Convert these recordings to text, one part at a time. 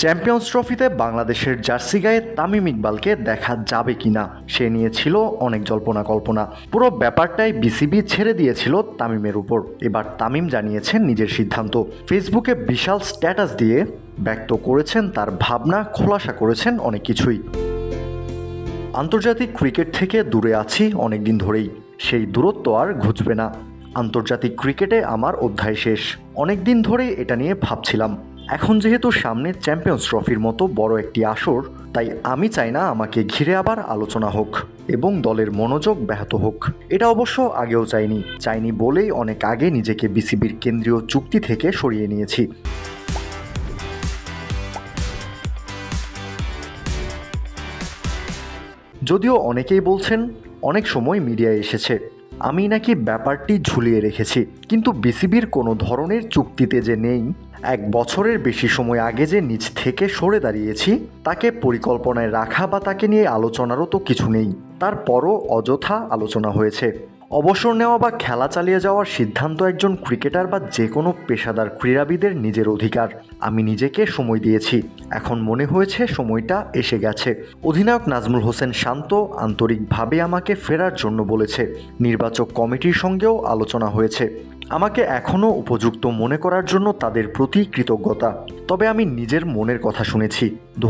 Champions ট্রফিতে বাংলাদেশের jersey গায়ে তামিম ইকবালকে দেখা যাবে কিনা? সে নিয়ে ছিল অনেক জল্পনা কল্পনা। পুরো ব্যাপারটাই বিসিবি ছেড়ে দিয়েছিল তামিমের উপর। এবার তামিম জানিয়েছেন নিজের সিদ্ধান্ত। ফেসবুকে বিশাল স্ট্যাটাস দিয়ে ব্যক্ত করেছেন তার ভাবনা, খোলাসা করেছেন অনেক কিছুই। আন্তর্জাতিক ক্রিকেট থেকে দূরে আছি অনেক দিন ধরেই। সেই দূরত্ব আর ঘুচবে না। আন্তর্জাতিক ক্রিকেটে আমার অধ্যায় শেষ। অনেক দিন ধরে এটা নিয়ে ভাবছিলাম। এখন যেহেতু সামনে চ্যাম্পিয়ন্স ট্রফির মতো বড় একটি আসর, তাই আমি চাই না আমাকে ঘিরে আবার আলোচনা হোক এবং দলের মনোযোগ ব্যাহত হোক। এটা অবশ্য আগেও চাইনি চাইনি বলেই অনেক আগে নিজেকে বিসিবির কেন্দ্রীয় চুক্তি থেকে সরিয়ে নিয়েছি। যদিও অনেকেই বলছেন, অনেক সময় মিডিয়ায় এসেছে। আমি নাকি ব্যাপারটি ঝুলিয়ে রেখেছি, কিন্তু বিসিবির কোনো ধরনের চুক্তিতে যে নেই, এক বছরের বেশি সময় আগে যে নিজ থেকে সরে দাঁড়িয়েছি, তাকে পরিকল্পনায় রাখা বা তাকে নিয়ে আলোচনারও তো কিছু নেই। তারপরও অযথা আলোচনা হয়েছে। অবসর নেওয়া বা খেলা চালিয়ে যাওয়ার সিদ্ধান্ত একজন ক্রিকেটার বা যে কোনো পেশাদার ক্রীড়াবিদের নিজের অধিকার। আমি নিজেকে সময় দিয়েছি। এখন মনে হয়েছে সময়টা এসে গেছে। অধিনায়ক নাজমুল হোসেন শান্ত আন্তরিকভাবে আমাকে ফেরার জন্য বলেছে। নির্বাচক কমিটির সঙ্গেও আলোচনা হয়েছে। আমাকে এখনও উপযুক্ত মনে করার জন্য তাদের প্রতি কৃতজ্ঞতা। তবে আমি নিজের মনের কথা শুনেছি। দু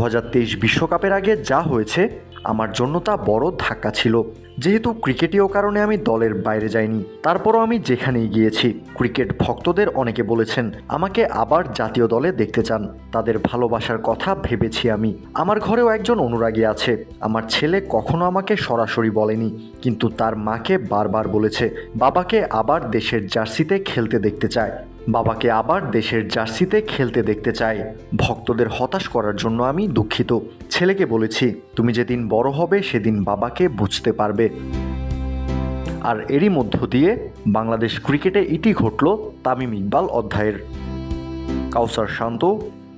বিশ্বকাপের আগে যা হয়েছে আমার জন্য তা বড় ধাক্কা ছিল। যেহেতু ক্রিকেটীয় কারণে আমি দলের বাইরে যাইনি, তারপরও আমি যেখানেই গিয়েছি, ক্রিকেট ভক্তদের অনেকে বলেছেন, আমাকে আবার জাতীয় দলে দেখতে চান। তাদের ভালোবাসার কথা ভেবেছি আমি। আমার ঘরেও একজন অনুরাগী আছে। আমার ছেলে কখনো আমাকে সরাসরি বলেনি, কিন্তু তার মাকে বারবার বলেছে, বাবাকে আবার দেশের জার্সিতে খেলতে দেখতে চায়। বাবাকে আবার দেশের জার্সিতে খেলতে দেখতে চাই। ভক্তদের হতাশ করার জন্য আমি দুঃখিত। ছেলেকে বলেছি, তুমি যেদিন বড় হবে, সেদিন বাবাকে বুঝতে পারবে। আর এরই মধ্য দিয়ে বাংলাদেশ ক্রিকেটে ইতি ঘটল তামিম ইকবাল অধ্যায়ের। Kawsar Shanto,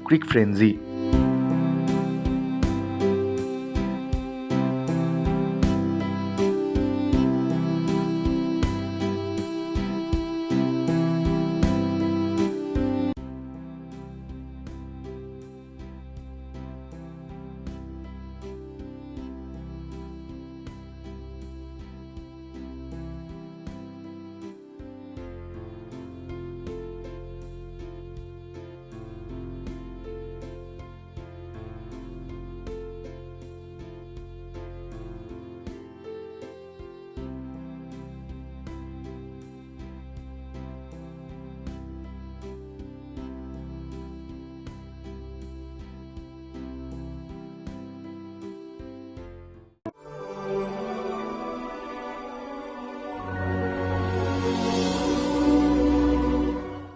cric frenzy.